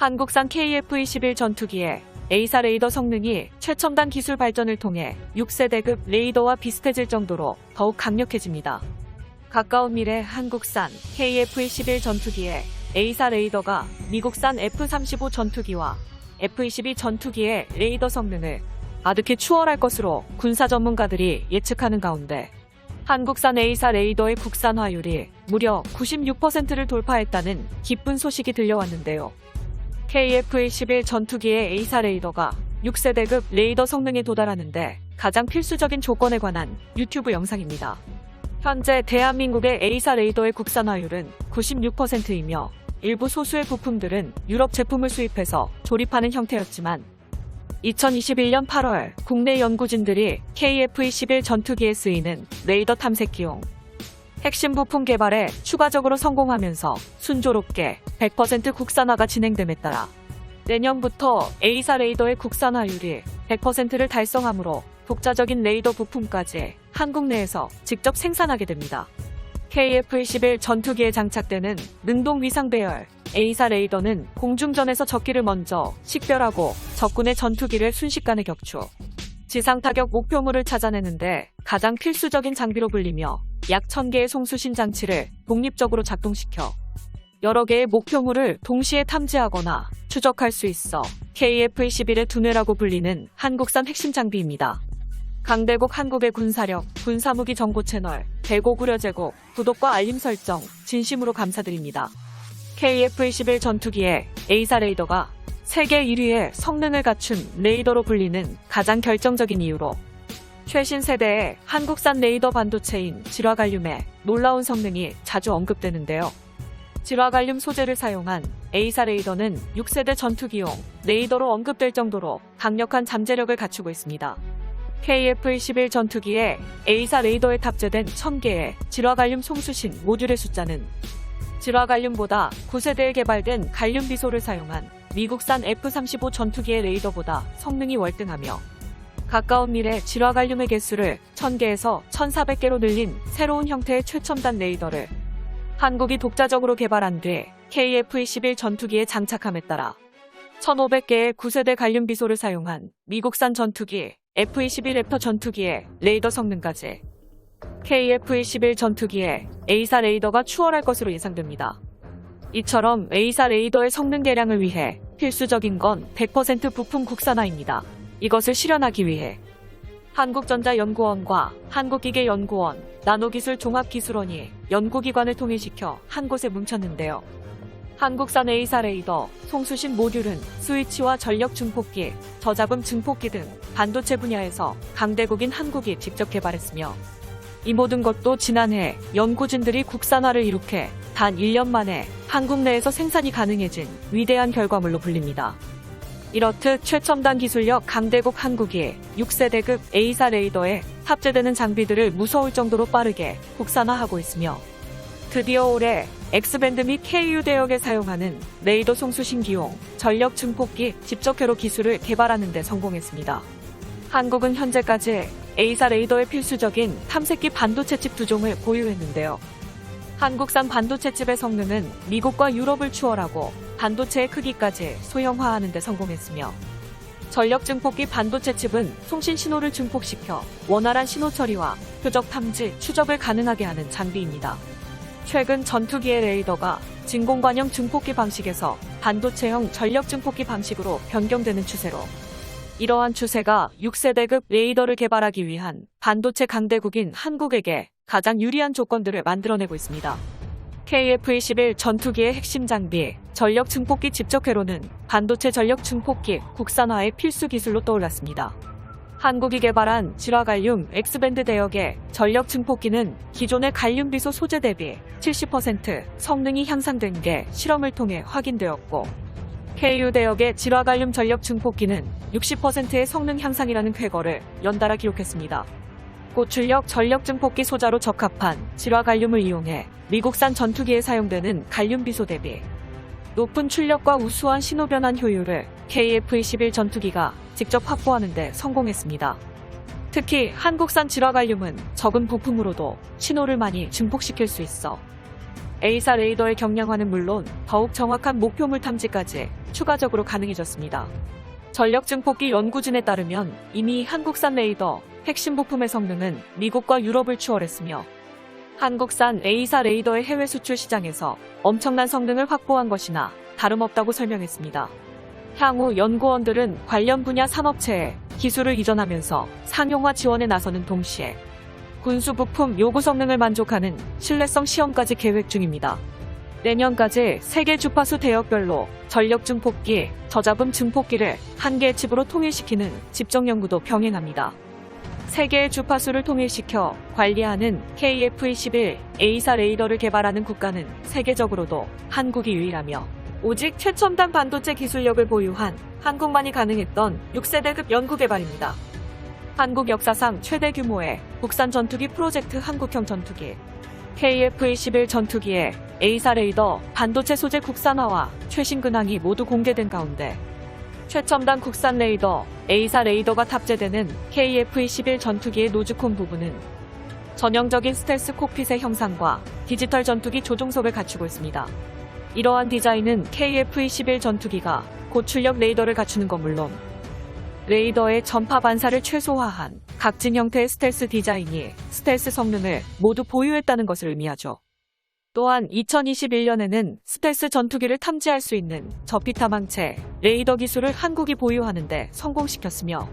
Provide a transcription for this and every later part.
한국산 KF-21 전투기의 A사 레이더 성능이 최첨단 기술 발전을 통해 6세대급 레이더와 비슷해질 정도로 더욱 강력해집니다. 가까운 미래 한국산 KF-21 전투기의 A사 레이더가 미국산 F-35 전투기와 F-22 전투기의 레이더 성능을 아득히 추월할 것으로 군사 전문가들이 예측하는 가운데 한국산 A사 레이더의 국산화율이 무려 96%를 돌파했다는 기쁜 소식이 들려왔는데요. KF-21 전투기의 A사 레이더가 6세대급 레이더 성능에 도달하는데 가장 필수적인 조건에 관한 유튜브 영상입니다. 현재 대한민국의 A사 레이더의 국산화율은 96%이며 일부 소수의 부품들은 유럽 제품을 수입해서 조립하는 형태였지만 2021년 8월 국내 연구진들이 KF-21 전투기에 쓰이는 레이더 탐색기용 핵심 부품 개발에 추가적으로 성공하면서 순조롭게 100% 국산화가 진행됨에 따라 내년부터 A사 레이더의 국산화율이 100%를 달성하므로 독자적인 레이더 부품까지 한국 내에서 직접 생산하게 됩니다. KF-21 전투기에 장착되는 능동 위상 배열 A사 레이더는 공중전에서 적기를 먼저 식별하고 적군의 전투기를 순식간에 격추. 지상 타격 목표물을 찾아내는데 가장 필수적인 장비로 불리며 약 1000개의 송수신 장치를 독립적으로 작동시켜 여러 개의 목표물을 동시에 탐지하거나 추적할 수 있어 KF-21의 두뇌라고 불리는 한국산 핵심 장비입니다. 강대국 한국의 군사력, 군사무기 정보 채널, 대곡 우려제곡, 구독과 알림 설정, 진심으로 감사드립니다. KF-21 전투기의 A사 레이더가 세계 1위의 성능을 갖춘 레이더로 불리는 가장 결정적인 이유로 최신 세대의 한국산 레이더 반도체인 질화갈륨의 놀라운 성능이 자주 언급되는데요. 질화갈륨 소재를 사용한 A사 레이더는 6세대 전투기용 레이더로 언급될 정도로 강력한 잠재력을 갖추고 있습니다. KF-21 전투기에 A사 레이더에 탑재된 1000개의 질화갈륨 송수신 모듈의 숫자는 질화갈륨보다 9세대에 개발된 갈륨 비소를 사용한 미국산 F-35 전투기의 레이더보다 성능이 월등하며 가까운 미래 질화갈륨의 개수를 1000개에서 1400개로 늘린 새로운 형태의 최첨단 레이더를 한국이 독자적으로 개발한 뒤 KF-21 전투기에 장착함에 따라 1500개의 9세대 갈륨 비소를 사용한 미국산 전투기 F-21 랩터 전투기의 레이더 성능까지 KF-21 전투기에 A사 레이더가 추월할 것으로 예상됩니다. 이처럼 A사 레이더의 성능 개량을 위해 필수적인 건 100% 부품 국산화입니다. 이것을 실현하기 위해 한국전자연구원과 한국기계연구원, 나노기술종합기술원이 연구기관을 통일시켜 한 곳에 뭉쳤는데요. 한국산 A사 레이더, 송수신 모듈은 스위치와 전력 증폭기, 저자금 증폭기 등 반도체 분야에서 강대국인 한국이 직접 개발했으며 이 모든 것도 지난해 연구진들이 국산화를 이룩해 단 1년 만에 한국 내에서 생산이 가능해진 위대한 결과물로 불립니다. 이렇듯 최첨단 기술력 강대국 한국이 6세대급 A사 레이더에 탑재되는 장비들을 무서울 정도로 빠르게 국산화하고 있으며 드디어 올해 X밴드 및 KU 대역에 사용하는 레이더 송수신기용 전력 증폭기 집적회로 기술을 개발하는 데 성공했습니다. 한국은 현재까지 A사 레이더의 필수적인 탐색기 반도체 칩 두 종을 보유했는데요. 한국산 반도체 칩의 성능은 미국과 유럽을 추월하고 반도체의 크기까지 소형화하는 데 성공했으며 전력 증폭기 반도체 칩은 송신 신호를 증폭시켜 원활한 신호 처리와 표적 탐지, 추적을 가능하게 하는 장비입니다. 최근 전투기의 레이더가 진공관형 증폭기 방식에서 반도체형 전력 증폭기 방식으로 변경되는 추세로 이러한 추세가 6세대급 레이더를 개발하기 위한 반도체 강대국인 한국에게 가장 유리한 조건들을 만들어내고 있습니다. KF-21 전투기의 핵심 장비, 전력 증폭기 집적회로는 반도체 전력 증폭기 국산화의 필수 기술로 떠올랐습니다. 한국이 개발한 질화갈륨 X밴드 대역의 전력 증폭기는 기존의 갈륨 비소 소재 대비 70% 성능이 향상된 게 실험을 통해 확인되었고 KU 대역의 질화갈륨 전력 증폭기는 60%의 성능 향상이라는 쾌거를 연달아 기록했습니다. 고출력 전력 증폭기 소자로 적합한 질화 갈륨을 이용해 미국산 전투기에 사용되는 갈륨 비소 대비 높은 출력과 우수한 신호 변환 효율을 KF-21 전투기가 직접 확보하는 데 성공했습니다. 특히 한국산 질화갈륨은 적은 부품으로도 신호를 많이 증폭시킬 수 있어 A사 레이더의 경량화는 물론 더욱 정확한 목표물 탐지까지 추가적으로 가능해졌습니다. 전력 증폭기 연구진에 따르면 이미 한국산 레이더 핵심 부품의 성능은 미국과 유럽을 추월했으며 한국산 A사 레이더의 해외 수출 시장에서 엄청난 성능을 확보한 것이나 다름없다고 설명했습니다. 향후 연구원들은 관련 분야 산업체에 기술을 이전하면서 상용화 지원에 나서는 동시에 군수 부품 요구 성능을 만족하는 신뢰성 시험까지 계획 중입니다. 내년까지 세계 주파수 대역별로 전력 증폭기, 저잡음 증폭기를 한 개의 칩으로 통일시키는 집중 연구도 병행합니다. 세계의 주파수를 통일시켜 관리하는 KF-21 A사 레이더를 개발하는 국가는 세계적으로도 한국이 유일하며 오직 최첨단 반도체 기술력을 보유한 한국만이 가능했던 6세대급 연구 개발입니다. 한국 역사상 최대 규모의 국산 전투기 프로젝트 한국형 전투기 KF-21 전투기의 A사 레이더 반도체 소재 국산화와 최신 근황이 모두 공개된 가운데 최첨단 국산 레이더 A사 레이더가 탑재되는 KF-21 전투기의 노즈콘 부분은 전형적인 스텔스 콕핏의 형상과 디지털 전투기 조종석을 갖추고 있습니다. 이러한 디자인은 KF-21 전투기가 고출력 레이더를 갖추는 것 물론 레이더의 전파 반사를 최소화한 각진 형태의 스텔스 디자인이 스텔스 성능을 모두 보유했다는 것을 의미하죠. 또한 2021년에는 스텔스 전투기를 탐지할 수 있는 저피타망체 레이더 기술을 한국이 보유하는데 성공시켰으며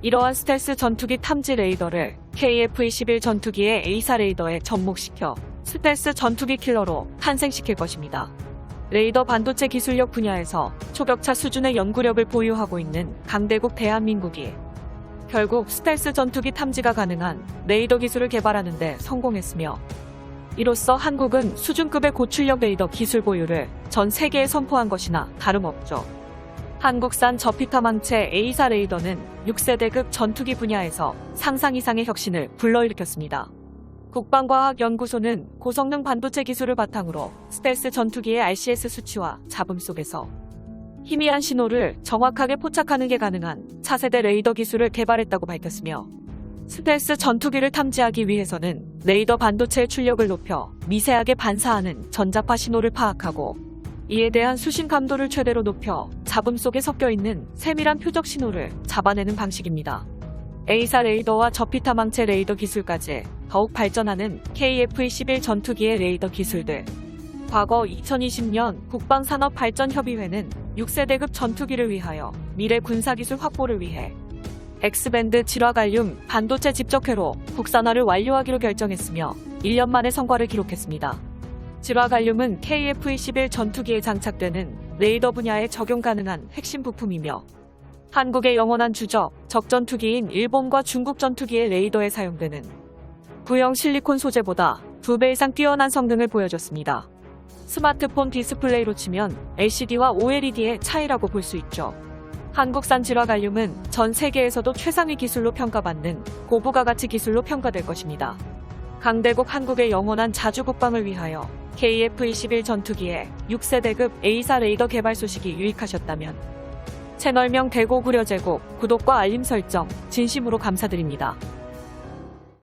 이러한 스텔스 전투기 탐지 레이더를 KF-21 전투기의 A사 레이더에 접목시켜 스텔스 전투기 킬러로 탄생시킬 것입니다. 레이더 반도체 기술력 분야에서 초격차 수준의 연구력을 보유하고 있는 강대국 대한민국이 결국 스텔스 전투기 탐지가 가능한 레이더 기술을 개발하는 데 성공했으며 이로써 한국은 수준급의 고출력 레이더 기술 보유를 전 세계에 선포한 것이나 다름없죠. 한국산 저피타망체 A사 레이더는 6세대급 전투기 분야에서 상상 이상의 혁신을 불러일으켰습니다. 국방과학연구소는 고성능 반도체 기술을 바탕으로 스텔스 전투기의 RCS 수치와 잡음 속에서 희미한 신호를 정확하게 포착하는 게 가능한 차세대 레이더 기술을 개발했다고 밝혔으며 스텔스 전투기를 탐지하기 위해서는 레이더 반도체의 출력을 높여 미세하게 반사하는 전자파 신호를 파악하고 이에 대한 수신 감도를 최대로 높여 잡음 속에 섞여 있는 세밀한 표적 신호를 잡아내는 방식입니다. A사 레이더와 저피타망체 레이더 기술까지 더욱 발전하는 KF-21 전투기의 레이더 기술들. 과거 2020년 국방산업발전협의회는 6세대급 전투기를 위하여 미래 군사기술 확보를 위해 X밴드 질화갈륨 반도체 집적회로 국산화를 완료하기로 결정했으며 1년 만에 성과를 기록했습니다. 질화갈륨은 KF-21 전투기에 장착되는 레이더 분야에 적용 가능한 핵심 부품이며 한국의 영원한 주적, 적전투기인 일본과 중국 전투기의 레이더에 사용되는 구형 실리콘 소재보다 2배 이상 뛰어난 성능을 보여줬습니다. 스마트폰 디스플레이로 치면 LCD와 OLED의 차이라고 볼 수 있죠. 한국산 질화갈륨은 전 세계에서도 최상위 기술로 평가받는 고부가 가치 기술로 평가될 것입니다. 강대국 한국의 영원한 자주 국방을 위하여 KF-21 전투기의 6세대급 A사 레이더 개발 소식이 유익하셨다면 채널명 대고 구려제고 구독과 알림 설정 진심으로 감사드립니다.